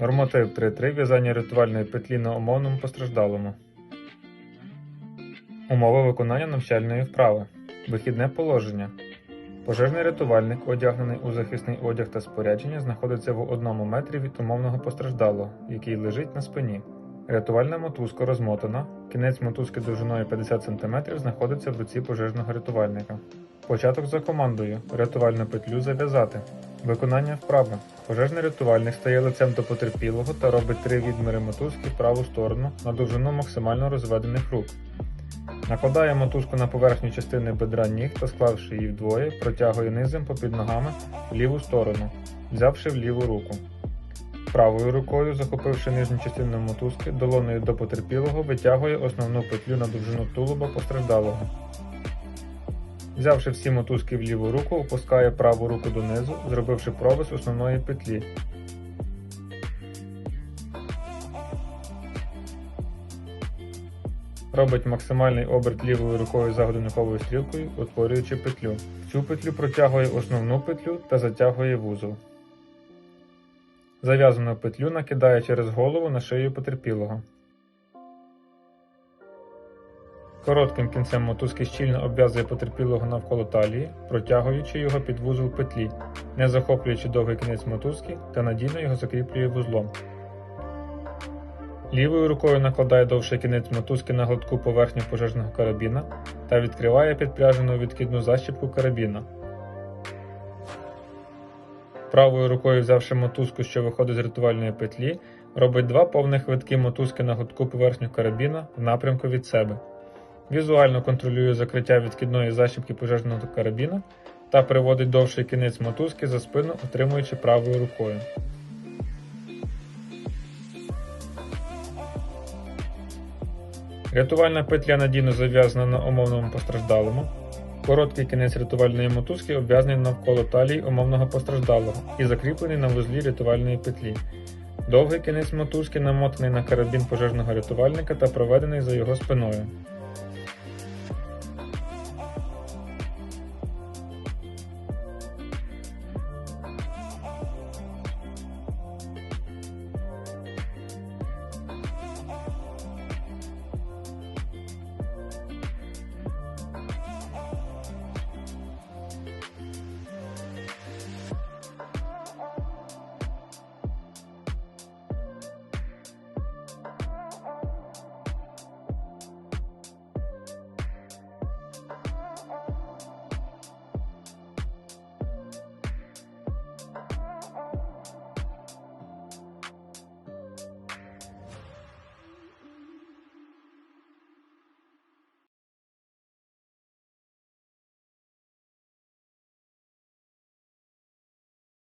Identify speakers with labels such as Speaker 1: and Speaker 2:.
Speaker 1: Норматив 3.3. В'язання рятувальної петлі на умовному постраждалому. Умова виконання навчальної вправи. Вихідне положення. Пожежний рятувальник, одягнений у захисний одяг та спорядження, знаходиться в одному метрі від умовного постраждалого, який лежить на спині. Рятувальна мотузка розмотана. Кінець мотузки довжиною 50 см знаходиться в руці пожежного рятувальника. Початок за командою. Рятувальну петлю зав'язати. Виконання вправи. Пожежний рятувальник стає лицем до потерпілого та робить три відміри мотузки в праву сторону на довжину максимально розведених рук. Накладає мотузку на поверхню частини бедра ніг та склавши її вдвоє, протягує низом попід ногами в ліву сторону, взявши в ліву руку. Правою рукою, захопивши нижню частину мотузки, долоною до потерпілого витягує основну петлю на довжину тулуба постраждалого. Взявши всі мотузки в ліву руку, опускає праву руку донизу, зробивши провис основної петлі. Робить максимальний оберт лівою рукою за годинниковою стрілкою, утворюючи петлю. Цю петлю протягує основну петлю та затягує вузол. Зав'язану петлю накидає через голову на шию потерпілого. Коротким кінцем мотузки щільно обв'язує потерпілого навколо талії, протягуючи його під вузол петлі, не захоплюючи довгий кінець мотузки та надійно його закріплює вузлом. Лівою рукою накладає довший кінець мотузки на гладку поверхню пожежного карабіна та відкриває підпряжену відкидну защіпку карабіна. Правою рукою, взявши мотузку, що виходить з рятувальної петлі, робить два повних витки мотузки на гладку поверхню карабіна в напрямку від себе. Візуально контролює закриття відкидної защіпки пожежного карабіна та приводить довший кінець мотузки за спину, отримуючи правою рукою. Рятувальна петля надійно зав'язана на умовному постраждалому. Короткий кінець рятувальної мотузки обв'язаний навколо талії умовного постраждалого і закріплений на вузлі рятувальної петлі. Довгий кінець мотузки намотаний на карабін пожежного рятувальника та проведений за його спиною.